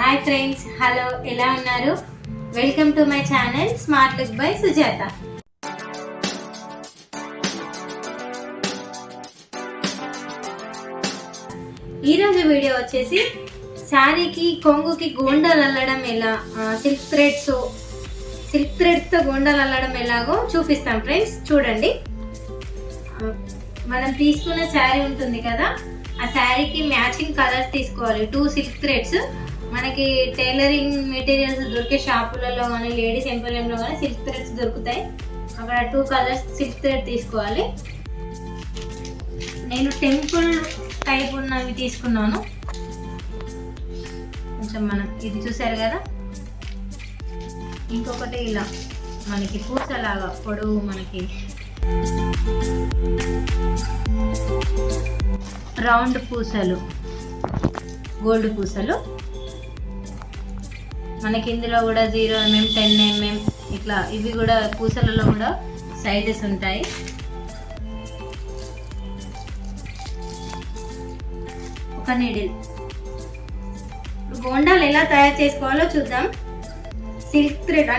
Hi friends hello ఎలా ఉన్నారు? Welcome to my channel smart look by Sujatha ఈరోజు video వచ్చేసి శారీకి కొంగుకి గోండాలు అల్లడం ఎలా? సిల్క్ థ్రెడ్స్ సిల్క్ థ్రెడ్స్తో గోండాలు అల్లడం ఎలాగో చూపిస్తాం ఫ్రెండ్స్ చూడండి. మనం తీసుకున్న శారీ ఉంటుంది కదా ఆ శారీకి మ్యాచింగ్ కలర్స్ తీసుకోవాలి టూ సిల్క్ థ్రెడ్స్ మనకి టైలరింగ్ మెటీరియల్స్ దొరికే షాపులలో కానీ లేడీస్ ఎంపోరియంలో కానీ సిల్క్ థ్రెడ్స్ దొరుకుతాయి. అక్కడ టూ కలర్స్ సిల్క్ థ్రెడ్ తీసుకోవాలి. నేను టెంపుల్ టైప్ ఉన్నవి తీసుకున్నాను. కొంచెం మనం ఇది చూసారు కదా? ఇంకొకటి ఇలా. మనకి పూసలాగా పొడవు మనకి రౌండ్ పూసలు గోల్డ్ పూసలు. మనకి ఇందులో కూడా జీరో ఎంఎం టెన్ ఎంఎం ఇట్లా ఇవి కూడా పూసలలో కూడా సైజెస్ ఉంటాయి. ఒక నీడిల్ గోండాలు ఎలా తయారు చేసుకోవాలో చూద్దాం. సిల్క్ థ్రెడ్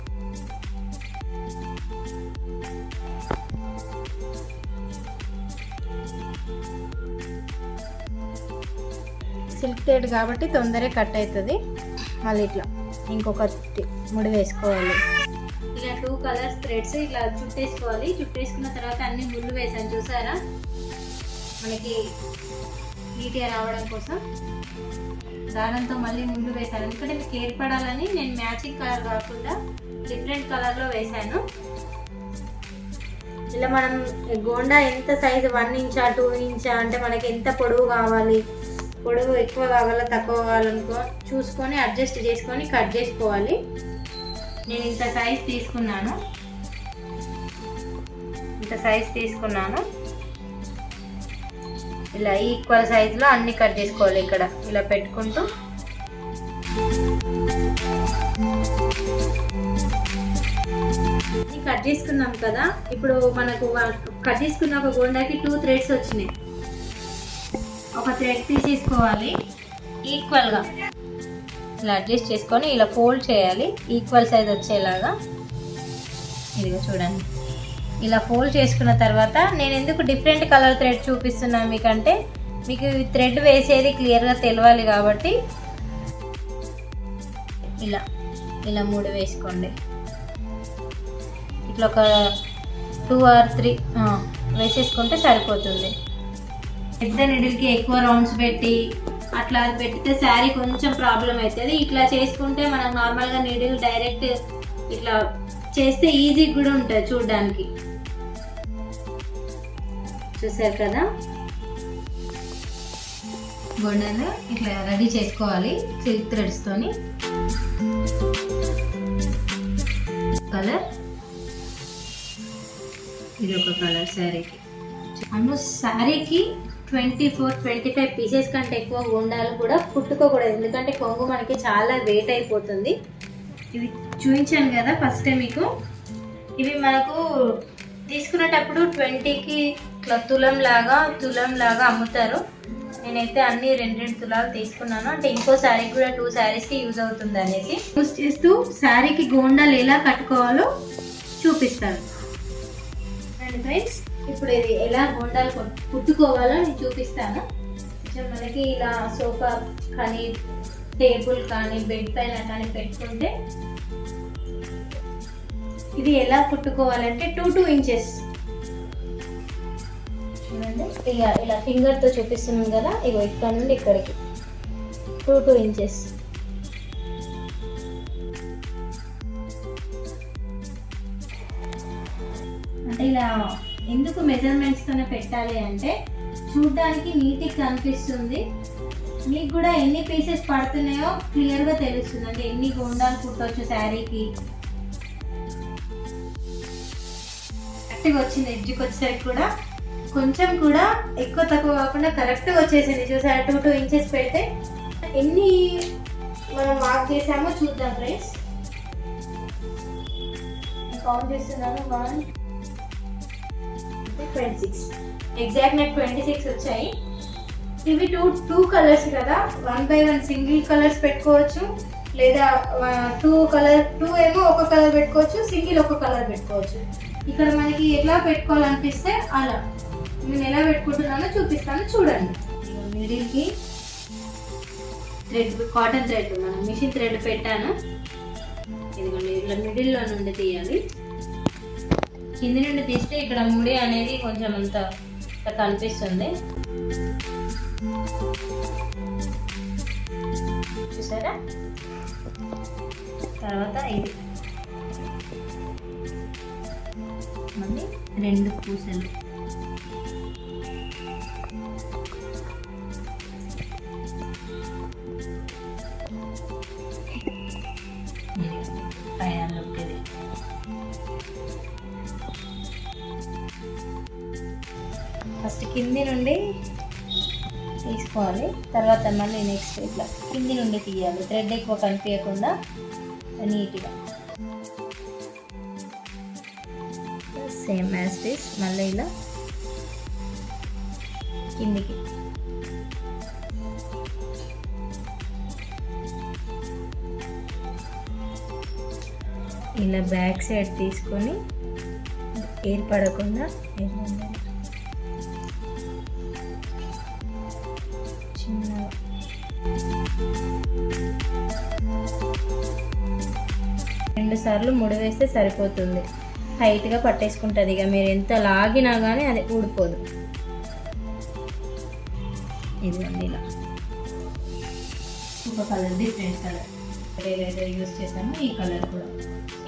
సిల్క్ థ్రెడ్ కాబట్టి తొందరగా కట్ అవుతుంది. మళ్ళీ ఇట్లా. ఇంకొక ముడి వేసుకోవాలి. ఇలా టూ కలర్స్ థ్రెడ్స్ ఇట్లా చుట్టేసుకోవాలి. చుట్టేసుకున్న తర్వాత అన్ని ముళ్ళు వేసాను చూసారా? మనకి నీట్గా రావడం కోసం. దారంతో మళ్ళీ ముందు వేసాను ఎందుకంటే మీకు ఏర్పడాలని నేను మ్యాచింగ్ కలర్ కాకుండా డిఫరెంట్ కలర్లో వేసాను ఇలా మనం గోండా ఎంత సైజు వన్ ఇంచా టూ ఇంచా అంటే మనకి ఎంత పొడవు కావాలి? పొడవు ఎక్కువ కావాలా తక్కువ కావాలనుకో చూసుకొని అడ్జస్ట్ చేసుకొని కట్ చేసుకోవాలి. నేను ఇంత సైజ్ తీసుకున్నాను. ఇంత సైజ్ తీసుకున్నాను. ఇలా ఈక్వల్ సైజులో అన్ని కట్ చేసుకోవాలి ఇక్కడ. ఇలా పెట్టుకుంటూ. కట్ చేసుకున్నాం కదా. ఇప్పుడు మనకు కట్ చేసుకున్న ఒక గోండాకి టూ థ్రెడ్స్ వచ్చినాయి. ఒక థ్రెడ్ తీసేసుకోవాలి ఈక్వల్గా ఇలా అడ్జస్ట్ చేసుకొని ఇలా ఫోల్డ్ చేయాలి. ఈక్వల్ సైజ్ వచ్చేలాగా. ఇదిగో చూడండి. ఇలా ఫోల్డ్ చేసుకున్న తర్వాత నేను ఎందుకు డిఫరెంట్ కలర్ థ్రెడ్ చూపిస్తున్నాను మీకంటే? మీకు థ్రెడ్ వేసేది క్లియర్గా తెలియాలి కాబట్టి. ఇలా ఇలా మూడు వేసుకోండి. ఇట్లా ఒక టూ ఆర్ త్రీ వేసేసుకుంటే సరిపోతుంది. పెద్ద నిడిల్కి ఎక్కువ రౌండ్స్ పెట్టి అట్లా అది పెడితే శారీ కొంచెం ప్రాబ్లం అవుతుంది ఇట్లా చేసుకుంటే మనం నార్మల్గా నీడిల్ డైరెక్ట్ ఇట్లా చేస్తే ఈజీ కూడా ఉంటుంది చూడడానికి. చూసారు కదా? గొండలు ఇట్లా రెడీ చేసుకోవాలి సిల్క్ థ్రెడ్స్తోని కలర్ ఇది ఒక కలర్ శారీకి. ఆల్మోస్ట్ శారీకి twenty four twenty five pieces కంటే ఎక్కువ గుండాలు కూడా కుట్టుకోకూడదు. ఎందుకంటే కొంగు మనకి చాలా వెయిట్ అయిపోతుంది. ఇవి చూపించాను కదా ఫస్ట్ మీకు. ఇవి మనకు తీసుకునేటప్పుడు ట్వంటీకి తులం లాగా తులం లాగా అమ్ముతారు. నేనైతే అన్ని రెండు రెండు తులాలు తీసుకున్నాను. అంటే ఇంకో శారీకి కూడా టూ శారీస్కి యూజ్ అవుతుంది అనేసి. యూజ్ చేస్తూ శారీకి గోండాలు ఎలా కట్టుకోవాలో చూపిస్తాను. అండ్ ఫ్రెండ్స్ ఇప్పుడు ఇది ఎలా గోండాలు కుట్టుకోవాలో నేను చూపిస్తాను. కొంచెం మనకి ఇలా సోఫా కానీ టేబుల్ కానీ బెడ్ పైన కానీ పెట్టుకుంటే ఇది ఎలా కుట్టుకోవాలంటే టూ టూ ఇంచెస్. చూడండి ఇక ఇలా ఫింగర్తో చూపిస్తున్నాం కదా ఇగో ఇక్కడ నుండి ఇక్కడికి. Two two inches. అంటే ఇలా ఎందుకు మెజర్మెంట్స్తోనే పెట్టాలి అంటే చూడ్డానికి నీట్గా కనిపిస్తుంది. మీకు కూడా ఎన్ని పీసెస్ పడుతున్నాయో క్లియర్గా తెలుస్తుంది. అంటే ఎన్ని గోండాలు కుట్టవచ్చు శారీకి. కరెక్ట్గా వచ్చింది ఎడ్జ్కి వచ్చేసరికి కూడా. కొంచెం కూడా ఎక్కువ తక్కువ కాకుండా కరెక్ట్గా వచ్చేసింది. చూసారా టూ టూ ఇంచెస్ పెడితే ఎన్ని మనం మార్క్ చేసామో చూద్దాం ఫ్రెండ్స్ కౌంట్ చేస్తున్నాను. వన్ ట్వంటీ సిక్స్ ఎగ్జాక్ట్ నాకు ట్వంటీ సిక్స్ వచ్చాయి. ఇవి టూ టూ కలర్స్ కదా. One by one single colours పెట్టుకోవచ్చు. లేదా టూ కలర్ టూ ఏమో ఒక కలర్ పెట్టుకోవచ్చు. సింగిల్ ఒక కలర్ పెట్టుకోవచ్చు. ఇక్కడ మనకి ఎలా పెట్టుకోవాలనిపిస్తే అలా. నేను ఎలా పెట్టుకుంటున్నానో చూపిస్తాను. చూడండి. మిడిల్కి థ్రెడ్ కాటన్ థ్రెడ్ మనం మిషన్ థ్రెడ్ పెట్టాను. ఇదిగోండి ఇట్లా మిడిల్లో నుండి తీయాలి. కింది నుండి తీస్తే ఇక్కడ ముడి అనేది కొంచెం అంత కనిపిస్తుంది. చూసారా? తర్వాత ఇది. మళ్ళీ రెండు పూసలు. తీసుకోవాలి. తర్వాత మళ్ళీ నెక్స్ట్ ఇట్లా కింది నుండి తీయాలి. థ్రెడ్ ఎక్కువ కనిపించకుండా నీట్గా. సేమ్ యాజ్ దిస్ మళ్ళీ ఇలా కిందికి. ఇలా బ్యాక్ సైడ్ తీసుకొని ఏర్పడకుండా ఏర్పడాలి. రెండు సార్లు ముడి వేస్తే సరిపోతుంది. టైట్గా పట్టేసుకుంటుంది ఇక మీరు ఎంత లాగినా కానీ అది ఊడిపోదు. ఇదిగోండి ఇలా. ఒక కలర్ డిఫరెంట్ కలర్ ఏదైతే యూస్ చేసామో ఈ కలర్ కూడా.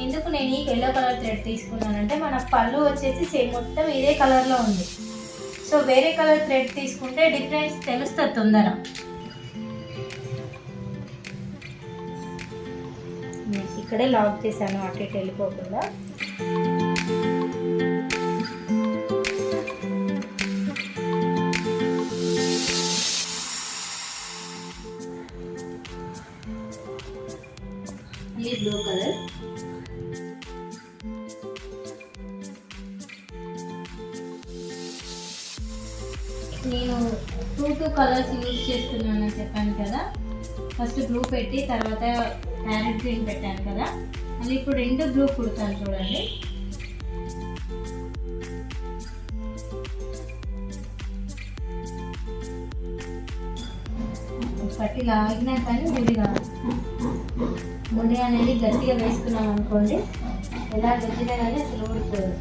ఎందుకు నేను ఈ ఎల్లో కలర్ థ్రెడ్ తీసుకున్నానంటే మన పళ్ళు వచ్చేసి సేమ్ మొత్తం ఇదే కలర్లో ఉంది. సో వేరే కలర్ థ్రెడ్ తీసుకుంటే డిఫరెన్స్ తెలుస్తుంది తొందర. ఇక్కడే లాక్ చేశాను అటు ఇటు వెళ్ళిపోకుండా. ఇది బ్లూ కలర్ నేను టూ టూ కలర్స్ యూజ్ చేస్తున్నానని చెప్పాను కదా. ఫస్ట్ బ్లూ పెట్టి తర్వాత ప్యారెట్ గ్రీన్ పెట్టాను కదా. మళ్ళీ ఇప్పుడు రెండు బ్లూ కుడతాను చూడండి. పట్టి లాగినా కానీ ముడి కాదు ముడి అనేది గట్టిగా వేసుకున్నాం అనుకోండి ఎలా గట్టిగా కానీ అసలు ఊడిపోదు.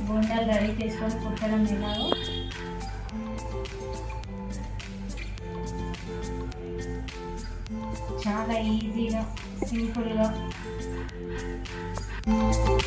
బోండాలు రెడీ చేసుకొని కుట్టడం ఎలాగో చాలా ఈజీగా సింపుల్గా. మొత్తం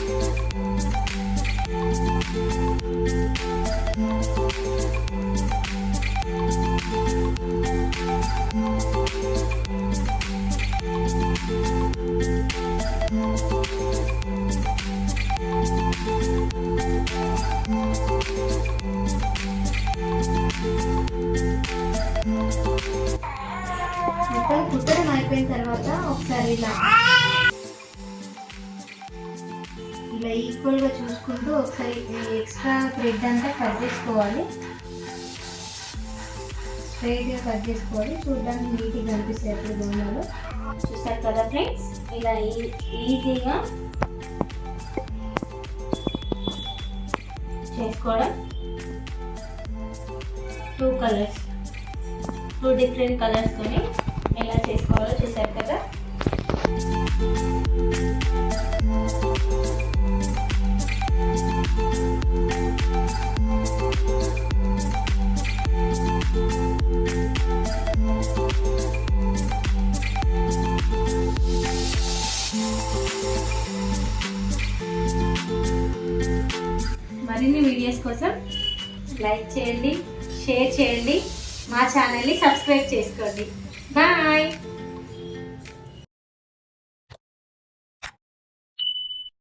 ఇలా ఈక్వల్గా చూసుకుంటూ ఒకసారి ఎక్స్ట్రా థ్రెడ్ అంతా కట్ చేసుకోవాలి. స్ట్రైట్గా కట్ చేసుకోవాలి. చూడడానికి నీట్గా కనిపిస్తాయి బొమ్మలు. చూస్తారు కదా ఫ్రెండ్స్ ఇలా ఈజీగా చేసుకోవడం. టూ కలర్స్ టూ డిఫరెంట్ కలర్స్తోని ఎలా చేసుకోవాలో చూసారు కదా? మరిన్ని వీడియోస్ కోసం లైక్ చేయండి షేర్ చేయండి మా ఛానల్ని సబ్స్క్రైబ్ చేసుకోండి. బాయ్